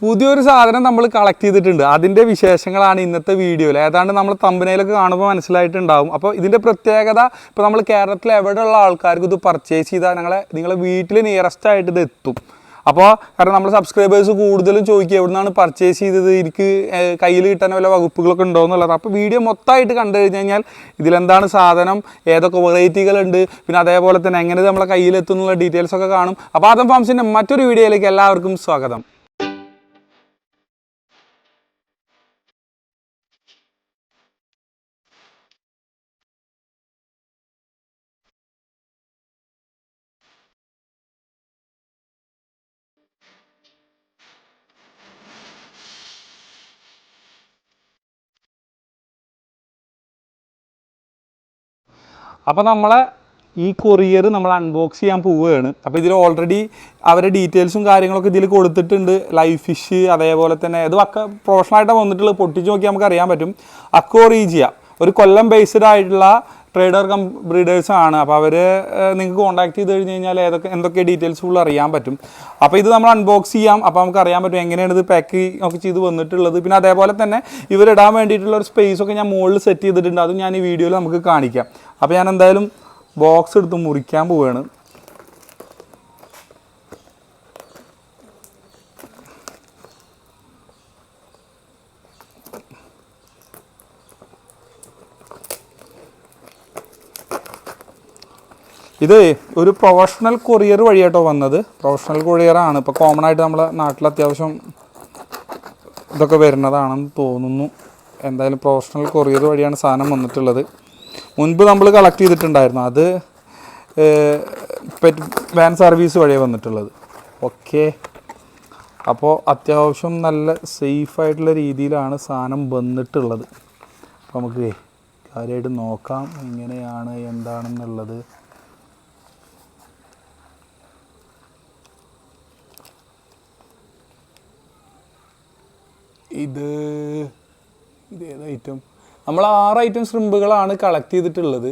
പുതിയൊരു സാധനം നമ്മൾ കളക്ട് ചെയ്തിട്ടുണ്ട്. അതിന്റെ വിശേഷങ്ങളാണ് ഇന്നത്തെ വീഡിയോയിൽ ഏതാണ്ട് നമ്മൾ തമ്പനയിലൊക്കെ കാണുമ്പോൾ മനസ്സിലായിട്ടുണ്ടാവും. അപ്പോൾ ഇതിന്റെ പ്രത്യേകത ഇപ്പോൾ നമ്മൾ കേരളത്തിൽ എവിടെയുള്ള ആൾക്കാർക്ക് ഇത് പർച്ചേസ് ചെയ്താൽ ഞങ്ങളെ നിങ്ങളെ വീട്ടിൽ നിയറസ്റ്റ് ആയിട്ട് ഇത് എത്തും. അപ്പോൾ കാരണം നമ്മൾ സബ്സ്ക്രൈബേഴ്സ് കൂടുതലും ചോദിക്കുക എവിടെ നിന്നാണ് പർച്ചേസ് ചെയ്തത്? എനിക്ക് കയ്യിൽ കിട്ടാൻ വല്ല വകുപ്പുകളൊക്കെ ഉണ്ടോ? എന്നുള്ളത്. അപ്പോൾ വീഡിയോ മൊത്തമായിട്ട് കണ്ടു കഴിഞ്ഞ് കഴിഞ്ഞാൽ ഇതിലെന്താണ് സാധനം ഏതൊക്കെ വെറൈറ്റികളുണ്ട് പിന്നെ അതേപോലെ തന്നെ എങ്ങനെ നമ്മളെ കയ്യിലെത്തും എന്നുള്ള ഡീറ്റെയിൽസ് ഒക്കെ കാണും. അപ്പോൾ ആദം ഫാംസിന്റെ മറ്റൊരു വീഡിയോയിലേക്ക് എല്ലാവർക്കും സ്വാഗതം. അപ്പോൾ നമ്മളെ ഈ കൊറിയർ നമ്മൾ അൺബോക്സ് ചെയ്യാൻ പോവുകയാണ്. അപ്പോൾ ഇതിൽ ഓൾറെഡി അവരുടെ ഡീറ്റെയിൽസും കാര്യങ്ങളൊക്കെ ഇതിൽ കൊടുത്തിട്ടുണ്ട്. ലൈഫ് ഫിഷ് അതേപോലെ തന്നെ ഇത് ഒക്കെ പ്രൊഫഷണലായിട്ടാണ് വന്നിട്ടുള്ളത്. പൊട്ടിച്ച് നോക്കി നമുക്ക് അറിയാൻ പറ്റും. അക്കോറീജിയ ഒരു കൊല്ലം ബേസ്ഡ് ആയിട്ടുള്ള ട്രേഡർ കം ബ്രീഡേഴ്സ് ആണ്. അപ്പോൾ അവർ നിങ്ങൾക്ക് കോൺടാക്ട് ചെയ്ത് കഴിഞ്ഞ് കഴിഞ്ഞാൽ ഏതൊക്കെ എന്തൊക്കെ ഡീറ്റെയിൽസ് ഫുൾ അറിയാൻ പറ്റും. അപ്പോൾ ഇത് നമ്മൾ അൺബോക്സ് ചെയ്യാം. അപ്പോൾ നമുക്ക് അറിയാൻ പറ്റും എങ്ങനെയാണ് ഇത് പാക്ക് ഒക്കെ ചെയ്ത് വന്നിട്ടുള്ളത്. പിന്നെ അതേപോലെ തന്നെ ഇവരിടാൻ വേണ്ടിയിട്ടുള്ള ഒരു സ്പേസ് ഒക്കെ ഞാൻ മുകളിൽ സെറ്റ് ചെയ്തിട്ടുണ്ട്. അതും ഞാൻ ഈ വീഡിയോയിൽ നമുക്ക് കാണിക്കാം. അപ്പോൾ ഞാൻ എന്തായാലും ബോക്സ് എടുത്ത് മുറിക്കാൻ പോവുകയാണ് ഇത് ഒരു പ്രൊഫഷണൽ കൊറിയർ വഴിയാട്ടോ വന്നത്. പ്രൊഫഷണൽ കൊറിയറാണ് ഇപ്പോൾ കോമൺ ആയിട്ട് നമ്മളെ നാട്ടിൽ അത്യാവശ്യം ഇതൊക്കെ വരുന്നതാണെന്ന് തോന്നുന്നു. എന്തായാലും പ്രൊഫഷണൽ കൊറിയർ വഴിയാണ് സാധനം വന്നിട്ടുള്ളത്. മുൻപ് നമ്മൾ കളക്ട് ചെയ്തിട്ടുണ്ടായിരുന്നു. അത് പെറ്റ് വാൻ സർവീസ് വഴിയാണ് വന്നിട്ടുള്ളത്. ഓക്കെ. അപ്പോൾ അത്യാവശ്യം നല്ല സേഫായിട്ടുള്ള രീതിയിലാണ് സാധനം വന്നിട്ടുള്ളത്. അപ്പോൾ നമുക്ക് കാര്യമായിട്ട് നോക്കാം. എങ്ങനെയാണ് എന്താണെന്നുള്ളത്. ഇത് ഇത് ഏത് ഐറ്റം നമ്മൾ ആറ് ഐറ്റം ശ്രിമ്പുകളാണ് കളക്ട് ചെയ്തിട്ടുള്ളത്.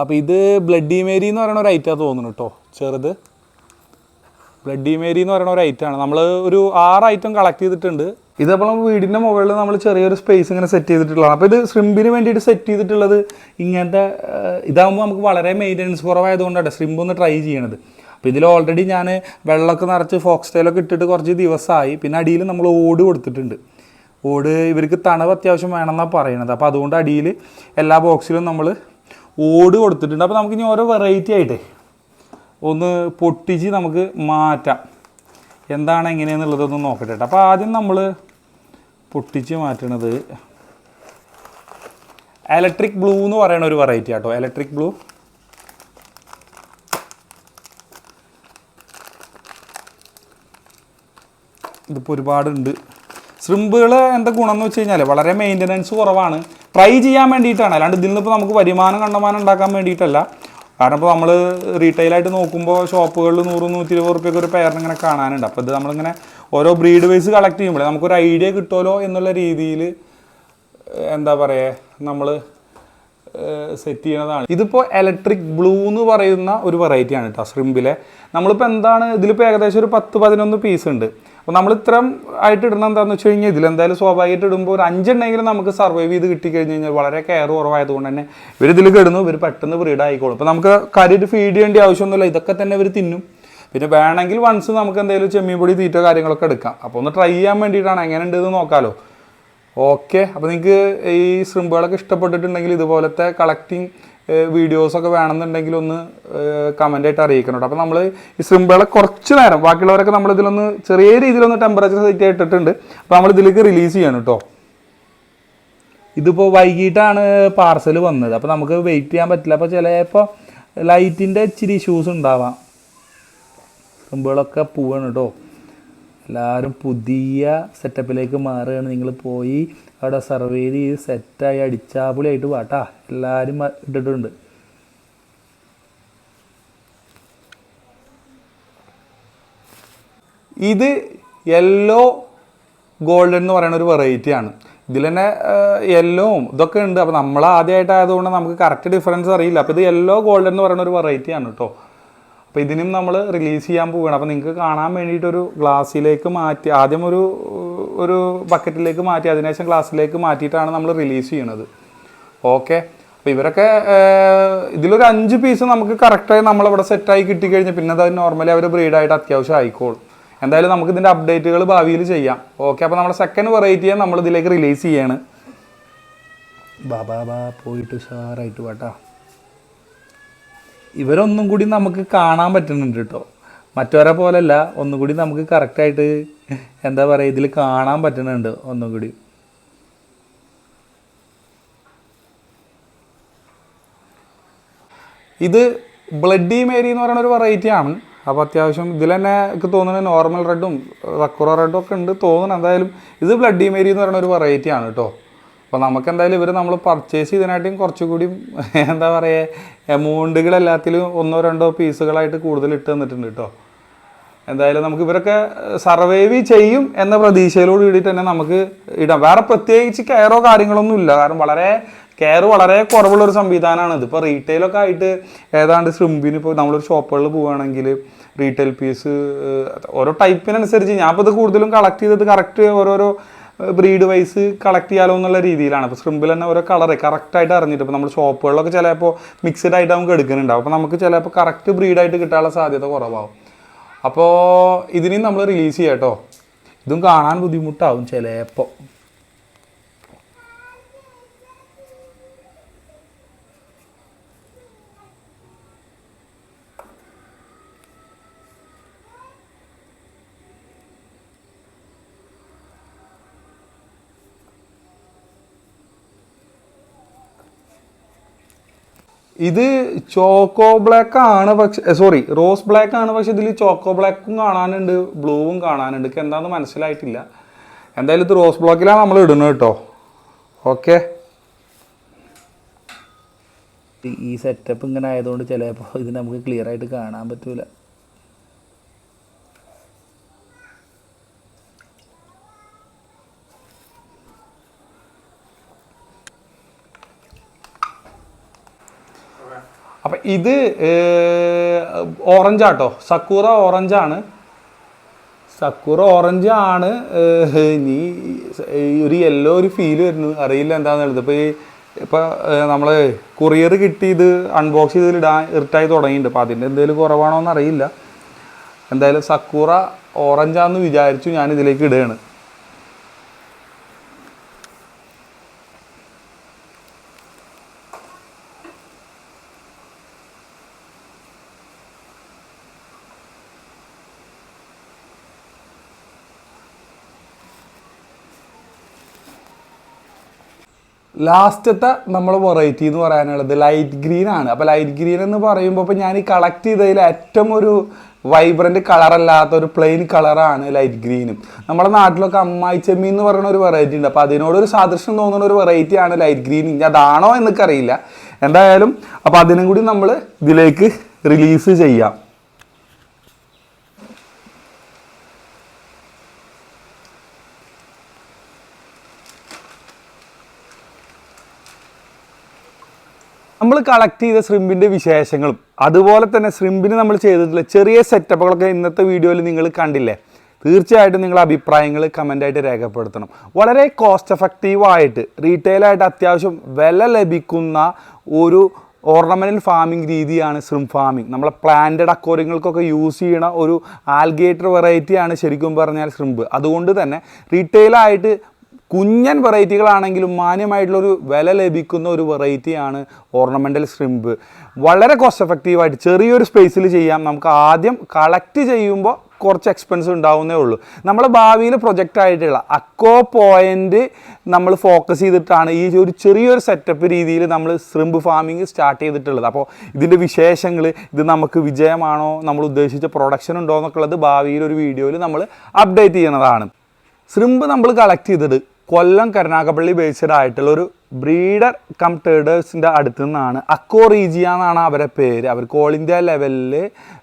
അപ്പോൾ ഇത് ബ്ലഡി മേരി എന്ന് പറയുന്ന ഒരു ഐറ്റമാണ് തോന്നുന്നു കേട്ടോ ചെറുത്. ബ്ലഡി മേരി എന്ന് പറയുന്ന ഒരു ഐറ്റമാണ് നമ്മൾ ഒരു ആറ് ഐറ്റം കളക്ട് ചെയ്തിട്ടുണ്ട്. ഇതപ്പോൾ നമ്മൾ വീടിന്റെ മുകളിൽ നമ്മൾ ചെറിയൊരു സ്പേസ് ഇങ്ങനെ സെറ്റ് ചെയ്തിട്ടുള്ളതാണ്. അപ്പോൾ ഇത് ശ്രിമ്പിന് വേണ്ടിയിട്ട് സെറ്റ് ചെയ്തിട്ടുള്ളത് ഇങ്ങനത്തെ ഇതാകുമ്പോൾ നമുക്ക് വളരെ മെയിന്റനൻസ് കുറവായതുകൊണ്ടാണ് ശ്രിമ്പ് ഒന്ന് ട്രൈ ചെയ്യണത്. അപ്പോൾ ഇതിൽ ഓൾറെഡി ഞാൻ വെള്ളമൊക്കെ നിറച്ച് ഫോക്സ് ടൈലൊക്കെ ഇട്ടിട്ട് കുറച്ച് ദിവസമായി പിന്നെ അടിയിൽ നമ്മൾ ഓട് കൊടുത്തിട്ടുണ്ട്. ഓട് ഇവർക്ക് തണവ് അത്യാവശ്യം വേണമെന്നാണ് പറയണത്. അപ്പോൾ അതുകൊണ്ട് അടിയിൽ എല്ലാ ബോക്സിലും നമ്മൾ ഓട് കൊടുത്തിട്ടുണ്ട്. അപ്പോൾ നമുക്കിനി ഓരോ വെറൈറ്റി ആയിട്ട് ഒന്ന് പൊട്ടിച്ച് നമുക്ക് മാറ്റാം. എന്താണ് എങ്ങനെയാണെന്നുള്ളതൊന്ന് നോക്കട്ടെ കേട്ടോ. അപ്പോൾ ആദ്യം നമ്മൾ പൊട്ടിച്ച് മാറ്റണത് ഇലക്ട്രിക് ബ്ലൂ എന്ന് പറയുന്ന ഒരു വെറൈറ്റി ആട്ടോ. ഇലക്ട്രിക് ബ്ലൂ ഇതിപ്പോൾ ഒരുപാടുണ്ട്. ശ്രിമ്പുകൾ എന്താ ഗുണം എന്ന് വെച്ച് കഴിഞ്ഞാൽ വളരെ മെയിന്റനൻസ് കുറവാണ്. ട്രൈ ചെയ്യാൻ വേണ്ടിയിട്ടാണ്. അല്ലാണ്ട് ഇതിൽ നിന്നിപ്പോൾ നമുക്ക് വരുമാനം കണ്ടമാനം ഉണ്ടാക്കാൻ വേണ്ടിയിട്ടല്ല. കാരണം ഇപ്പോൾ നമ്മൾ റീറ്റെയിലായിട്ട് നോക്കുമ്പോൾ ഷോപ്പുകളിൽ നൂറ് നൂറ്റി ഇരുപത് റുപ്യൊക്കെ ഒരു പെയറിന് ഇങ്ങനെ കാണാനുണ്ട്. അപ്പോൾ ഇത് നമ്മളിങ്ങനെ ഓരോ ബ്രീഡ് വൈസ് കളക്ട് ചെയ്യുമ്പോഴേ നമുക്കൊരു ഐഡിയ കിട്ടുമല്ലോ എന്നുള്ള രീതിയിൽ എന്താ പറയുക നമ്മൾ സെറ്റ് ചെയ്യണതാണ്. ഇതിപ്പോൾ ഇലക്ട്രിക് ബ്ലൂ എന്ന് പറയുന്ന ഒരു വെറൈറ്റിയാണ് കേട്ടോ ശ്രിമ്പിലെ. നമ്മളിപ്പോൾ എന്താണ് ഇതിലിപ്പോൾ ഏകദേശം ഒരു പത്ത് പതിനൊന്ന് പീസ് ഉണ്ട്. അപ്പോൾ നമ്മൾ ഇത്രയും ആയിട്ട് ഇടണം എന്താണെന്ന് വെച്ച് കഴിഞ്ഞാൽ ഇതിലെന്തായാലും സ്വാഭാവികമായിട്ട് ഇടുമ്പോൾ ഒരു അഞ്ചെണ്ണെങ്കിലും നമുക്ക് സർവൈവ് ചെയ്ത് കിട്ടിക്കഴിഞ്ഞ് കഴിഞ്ഞാൽ വളരെ കെയർ കുറവായതുകൊണ്ട് തന്നെ ഇവർ ഇതിൽ കിടന്നു ഇവർ പെട്ടെന്ന് ബ്രീഡ് ആയിക്കോളും. അപ്പോൾ നമുക്ക് കാര്യമായിട്ട് ഫീഡ് ചെയ്യേണ്ട ആവശ്യമൊന്നുമില്ല ഇതൊക്കെ തന്നെ ഇവർ തിന്നും. പിന്നെ വേണമെങ്കിൽ വൺസ് നമുക്ക് എന്തെങ്കിലും ചെമ്മീൻ പൊടി തീറ്റ കാര്യങ്ങളൊക്കെ എടുക്കാം. അപ്പോൾ ഒന്ന് ട്രൈ ചെയ്യാൻ വേണ്ടിയിട്ടാണ്. എങ്ങനെ ഉണ്ടെന്ന് നോക്കാമല്ലോ ഓക്കെ അപ്പോൾ നിങ്ങൾക്ക് ഈ ശ്രിമ്പുകളൊക്കെ ഇഷ്ടപ്പെട്ടിട്ടുണ്ടെങ്കിൽ ഇതുപോലത്തെ കളക്ടിങ് വീഡിയോസൊക്കെ വേണമെന്നുണ്ടെങ്കിൽ ഒന്ന് കമന്റ് ആയിട്ട് അറിയിക്കണം കേട്ടോ അപ്പോൾ നമ്മൾ ഈ ശ്രിമ്പുകളെ കുറച്ച് നേരം ബാക്കിയുള്ളവരൊക്കെ നമ്മൾ ഇതിലൊന്ന് ചെറിയ രീതിയിലൊന്ന് ടെമ്പറേച്ചർ സെറ്റ് ആയിട്ടിട്ടുണ്ട് അപ്പോൾ നമ്മൾ ഇതിലേക്ക് റിലീസ് ചെയ്യണം കേട്ടോ ഇതിപ്പോൾ വൈകിട്ടാണ് പാർസൽ വന്നത്. അപ്പോൾ നമുക്ക് വെയിറ്റ് ചെയ്യാൻ പറ്റില്ല. അപ്പോൾ ചിലപ്പോൾ ലൈറ്റിന്റെ ഇച്ചിരി ഇഷ്യൂസ് ഉണ്ടാവാം. ശ്രിമ്പുകളൊക്കെ പോവാണ് കേട്ടോ എല്ലാവരും പുതിയ സെറ്റപ്പിലേക്ക് മാറുകയാണ്. നിങ്ങൾ പോയി അവിടെ സർവേ ചെയ്ത് സെറ്റായി അടിച്ചാപുളിയായിട്ട് വാട്ടാ. എല്ലാവരും ഇട്ടിട്ടുണ്ട്. ഇത് യെല്ലോ ഗോൾഡൻ എന്ന് പറയുന്ന ഒരു വെറൈറ്റിയാണ് ഇതിൽ തന്നെ യെല്ലോവും ഇതൊക്കെ ഉണ്ട്. അപ്പോൾ നമ്മൾ ആദ്യമായിട്ട് ആയതുകൊണ്ട് നമുക്ക് കറക്റ്റ് ഡിഫറൻസ് അറിയില്ല. അപ്പോൾ ഇത് യെല്ലോ ഗോൾഡൻ എന്ന് പറയുന്ന ഒരു വെറൈറ്റിയാണ് കേട്ടോ. അപ്പോൾ ഇതിനും നമ്മൾ റിലീസ് ചെയ്യാൻ പോവുകയാണ്. അപ്പോൾ നിങ്ങൾക്ക് കാണാൻ വേണ്ടിയിട്ടൊരു ഗ്ലാസ്സിലേക്ക് മാറ്റി ആദ്യം ഒരു ഒരു ബക്കറ്റിലേക്ക് മാറ്റി അതിനുശേഷം ഗ്ലാസ്സിലേക്ക് മാറ്റിയിട്ടാണ് നമ്മൾ റിലീസ് ചെയ്യണത്. ഓക്കെ അപ്പോൾ ഇവരൊക്കെ ഇതിലൊരു അഞ്ച് പീസ് നമുക്ക് കറക്റ്റായി നമ്മളിവിടെ സെറ്റായി കിട്ടിക്കഴിഞ്ഞാൽ പിന്നെ അത് നോർമലി അവർ ബ്രീഡായിട്ട് അത്യാവശ്യം ആയിക്കോളും. എന്തായാലും നമുക്ക് ഇതിന്റെ അപ്ഡേറ്റുകൾ ഭാവിയിൽ ചെയ്യാം. ഓക്കെ അപ്പോൾ നമ്മുടെ സെക്കൻഡ് വെറൈറ്റിയെ നമ്മൾ ഇതിലേക്ക് റിലീസ് ചെയ്യാണ്. ബാബാ പോയിട്ട് സാറായിട്ട് വാട്ടാ ഇവരൊന്നും കൂടി നമുക്ക് കാണാൻ പറ്റുന്നുണ്ട് കേട്ടോ മറ്റവരെ പോലല്ല ഒന്നും കൂടി നമുക്ക് കറക്റ്റായിട്ട് എന്താ പറയുക ഇതിൽ കാണാൻ പറ്റുന്നുണ്ട് ഒന്നും കൂടി. ഇത് ബ്ലഡി മേരി എന്ന് പറയുന്ന ഒരു വെറൈറ്റി ആണ്. അപ്പോൾ അത്യാവശ്യം ഇതിൽ തന്നെ എനിക്ക് തോന്നുന്നത് നോർമൽ റെഡും റക്കുറ റെഡും ഒക്കെ ഉണ്ട് തോന്നുന്നു. എന്തായാലും ഇത് ബ്ലഡി മേരി എന്ന് പറയുന്ന ഒരു വെറൈറ്റി ആണ് കേട്ടോ അപ്പോൾ നമുക്ക് എന്തായാലും ഇവർ നമ്മൾ പർച്ചേസ് ചെയ്തതിനായിട്ടും കുറച്ചുകൂടി എന്താ പറയുക എമൗണ്ടുകൾ എല്ലാത്തിലും ഒന്നോ രണ്ടോ പീസുകളായിട്ട് കൂടുതൽ ഇട്ട് തന്നിട്ടുണ്ട് കേട്ടോ എന്തായാലും നമുക്ക് ഇവരൊക്കെ സർവൈവ് ചെയ്യും എന്ന പ്രതീക്ഷയിലോട് കൂടിയിട്ട് തന്നെ നമുക്ക് ഇടാം. വേറെ പ്രത്യേകിച്ച് കെയറോ കാര്യങ്ങളൊന്നും ഇല്ല. കാരണം വളരെ കെയർ വളരെ കുറവുള്ള ഒരു സംവിധാനമാണ് ഇതിപ്പോൾ റീറ്റെയിലൊക്കെ ആയിട്ട് ഏതാണ്ട് ശ്രിമ്പിന് ഇപ്പോൾ നമ്മളൊരു ഷോപ്പുകളിൽ പോവുകയാണെങ്കിൽ റീറ്റെയിൽ പീസ് ഓരോ ടൈപ്പിനനുസരിച്ച് ഞാൻ ഇപ്പോൾ ഇത് കൂടുതലും കളക്ട് ചെയ്തത് കറക്റ്റ് ഓരോരോ ബ്രീഡ് വൈസ് കളക്ട് ചെയ്യാലോ എന്നുള്ള രീതിയിലാണ്. അപ്പോൾ സ്ട്രിമ്പിൽ തന്നെ ഓരോ കളറ് കറക്റ്റായിട്ട് അറിഞ്ഞിട്ട്. ഇപ്പോൾ നമ്മൾ ഷോപ്പുകളിലൊക്കെ ചിലപ്പോൾ മിക്സഡ് ആയിട്ട് നമുക്ക് എടുക്കുന്നുണ്ടാവും അപ്പോൾ നമുക്ക് ചിലപ്പോൾ കറക്റ്റ് ബ്രീഡായിട്ട് കിട്ടാനുള്ള സാധ്യത കുറവാകും അപ്പോൾ ഇതിനെയും നമ്മൾ റിലീസ് ചെയ്യാം കേട്ടോ ഇതും കാണാൻ ബുദ്ധിമുട്ടാവും ചിലപ്പോൾ ഇത് ചോക്കോ ബ്ലാക്ക് ആണ് പക്ഷെ സോറി റോസ് ബ്ലാക്ക് ആണ് പക്ഷെ ഇതിൽ ചോക്കോ ബ്ലാക്കും കാണാനുണ്ട് ബ്ലൂവും കാണാനുണ്ട്. എനിക്ക് എന്താണെന്ന് മനസ്സിലായിട്ടില്ല. എന്തായാലും ഇത് റോസ് ബ്ലോക്കിലാണ് നമ്മൾ ഇടുന്നത് കേട്ടോ. ഓക്കെ ഈ സെറ്റപ്പ് ഇങ്ങനെ ആയതുകൊണ്ട് ചിലപ്പോൾ ഇത് നമുക്ക് ക്ലിയർ ആയിട്ട് കാണാൻ പറ്റൂല. അപ്പം ഇത് ഓറഞ്ചാട്ടോ സക്കൂറ ഓറഞ്ചാണ് സക്കൂറ ഓറഞ്ച് ആണ്. നീ ഒരു യെല്ലോ ഒരു ഫീൽ വരുന്നു അറിയില്ല എന്താണെന്നുള്ളത് ഇപ്പോൾ ഈ ഇപ്പോൾ നമ്മൾ കൊറിയർ കിട്ടി ഇത് അൺബോക്സ് ചെയ്ത് ഇടാൻ ഇറിട്ടായി തുടങ്ങിയിട്ടുണ്ട്. അപ്പോൾ അതിന്റെ എന്തെങ്കിലും കുറവാണോ എന്ന് അറിയില്ല. എന്തായാലും സക്കൂറ ഓറഞ്ചാന്ന് വിചാരിച്ചു ഞാൻ ഇതിലേക്ക് ഇടുകയാണ്. ലാസ്റ്റത്തെ നമ്മൾ വെറൈറ്റി എന്ന് പറയാനുള്ളത് ലൈറ്റ് ഗ്രീൻ ആണ്. അപ്പോൾ ലൈറ്റ് ഗ്രീൻ എന്ന് പറയുമ്പോൾ ഇപ്പോൾ ഞാൻ ഈ കളക്ട് ചെയ്തതിൽ ഏറ്റവും ഒരു വൈബ്രന്റ് കളറല്ലാത്ത ഒരു പ്ലെയിൻ കളറാണ് ലൈറ്റ് ഗ്രീനും നമ്മുടെ നാട്ടിലൊക്കെ അമ്മായി ചെമ്മീൻ എന്ന് പറയുന്ന ഒരു വെറൈറ്റി ഉണ്ട്. അപ്പോൾ അതിനോടൊരു സാദൃശ്യം തോന്നുന്ന ഒരു വെറൈറ്റി ആണ് ലൈറ്റ് ഗ്രീൻ ഇനി അതാണോ എന്നൊക്കെ അറിയില്ല. എന്തായാലും അപ്പോൾ അതിനും കൂടി നമ്മൾ ഇതിലേക്ക് റിലീസ് ചെയ്യാം. നമ്മൾ കളക്ട് ചെയ്ത ശ്രിമ്പിന്റെ വിശേഷങ്ങളും അതുപോലെ തന്നെ ശ്രിമ്പിന് നമ്മൾ ചെയ്തിട്ടുള്ള ചെറിയ സെറ്റപ്പുകളൊക്കെ ഇന്നത്തെ വീഡിയോയിൽ നിങ്ങൾ കണ്ടില്ലേ? തീർച്ചയായിട്ടും നിങ്ങളുടെ അഭിപ്രായങ്ങൾ കമന്റായിട്ട് രേഖപ്പെടുത്തണം. വളരെ കോസ്റ്റ് എഫക്റ്റീവായിട്ട് റീറ്റെയിലായിട്ട് അത്യാവശ്യം വില ലഭിക്കുന്ന ഒരു ഓർണമെന്റൽ ഫാമിംഗ് രീതിയാണ് ശ്രിം ഫാമിംഗ് നമ്മളെ പ്ലാന്റഡ് അക്വോറിയങ്ങൾക്കൊക്കെ യൂസ് ചെയ്യണ ഒരു ആൽഗേറ്റർ വെറൈറ്റിയാണ് ശരിക്കും പറഞ്ഞാൽ ശ്രിമ്പ് അതുകൊണ്ട് തന്നെ റീറ്റെയിലായിട്ട് കുഞ്ഞൻ വെറൈറ്റികളാണെങ്കിലും മാന്യമായിട്ടുള്ളൊരു വില ലഭിക്കുന്ന ഒരു വെറൈറ്റിയാണ് ഓർണമെന്റൽ ശ്രിമ്പ് വളരെ കോസ്റ്റ് എഫക്റ്റീവായിട്ട് ചെറിയൊരു സ്പേസിൽ ചെയ്യാം. നമുക്ക് ആദ്യം കളക്ട് ചെയ്യുമ്പോൾ കുറച്ച് എക്സ്പെൻസ് ഉണ്ടാവുന്നേ ഉള്ളൂ. നമ്മൾ ഭാവിയിൽ പ്രൊജക്റ്റ് ആയിട്ടുള്ള അക്കോ പോയിന്റ് നമ്മൾ ഫോക്കസ് ചെയ്തിട്ടാണ് ഈ ഒരു ചെറിയൊരു സെറ്റപ്പ് രീതിയിൽ നമ്മൾ ശ്രിമ്പ് ഫാമിംഗ് സ്റ്റാർട്ട് ചെയ്തിട്ടുള്ളത്. അപ്പോൾ ഇതിന്റെ വിശേഷങ്ങൾ ഇത് നമുക്ക് വിജയമാണോ നമ്മൾ ഉദ്ദേശിച്ച പ്രൊഡക്ഷൻ ഉണ്ടോ എന്നൊക്കെ ഉള്ളത് ഭാവിയിൽ ഒരു വീഡിയോയിൽ നമ്മൾ അപ്ഡേറ്റ് ചെയ്യുന്നതാണ്. ശ്രിമ്പ് നമ്മൾ കളക്ട് ചെയ്തത് കൊല്ലം കരുനാഗപ്പള്ളി ബേസ്ഡ് ആയിട്ടുള്ള ഒരു ബ്രീഡർ കം ട്രേഡേഴ്സിന്റെ അടുത്ത് നിന്നാണ്. അക്കോ റീജിയ എന്നാണ് അവരുടെ പേര്. അവർക്ക് ഓൾ ഇന്ത്യ ലെവലിൽ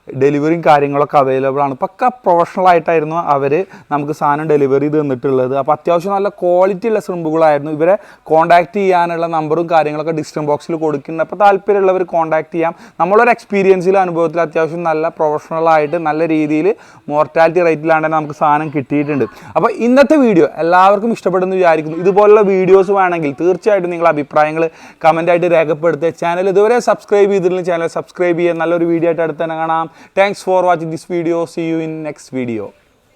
ഡെലിവറിയും കാര്യങ്ങളൊക്കെ അവൈലബിൾ ആണ്. പക്ക പ്രൊഫഷണൽ ആയിട്ടായിരുന്നു അവർ നമുക്ക് സാധനം ഡെലിവറി തന്നിട്ടുള്ളത്. അപ്പോൾ അത്യാവശ്യം നല്ല ക്വാളിറ്റി ഉള്ള ശ്രിമ്പുകളായിരുന്നു ഇവരെ കോൺടാക്ട് ചെയ്യാനുള്ള നമ്പറും കാര്യങ്ങളൊക്കെ ഡിസ്ക്രിപ്ഷൻ ബോക്സിൽ കൊടുക്കുന്നുണ്ട്. അപ്പോൾ താല്പര്യമുള്ളവർ കോൺടാക്ട് ചെയ്യാം. നമ്മളൊരു എക്സ്പീരിയൻസിൽ അനുഭവത്തിൽ അത്യാവശ്യം നല്ല പ്രൊഫഷണൽ ആയിട്ട് നല്ല രീതിയിൽ മോർട്ടാലിറ്റി റേറ്റിലാണ് നമുക്ക് സാധനം കിട്ടിയിട്ടുണ്ട്. അപ്പോൾ ഇന്നത്തെ വീഡിയോ എല്ലാവർക്കും ഇഷ്ടപ്പെടുന്നു വിചാരിക്കുന്നു. ഇതുപോലുള്ള വീഡിയോസ് വേണമെങ്കിൽ തീർച്ചയായിട്ടും നിങ്ങൾ അഭിപ്രായങ്ങൾ കമന്റായിട്ട് രേഖപ്പെടുത്തുക. ചാനൽ ഇതുവരെ സബ്സ്ക്രൈബ് ചെയ്തിട്ടുള്ള ചാനൽ സബ്സ്ക്രൈബ് ചെയ്യുക നല്ലൊരു വീഡിയോ ആയിട്ട് അടുത്ത് തന്നെ കാണാം. Thanks for watching this video. See you in next video.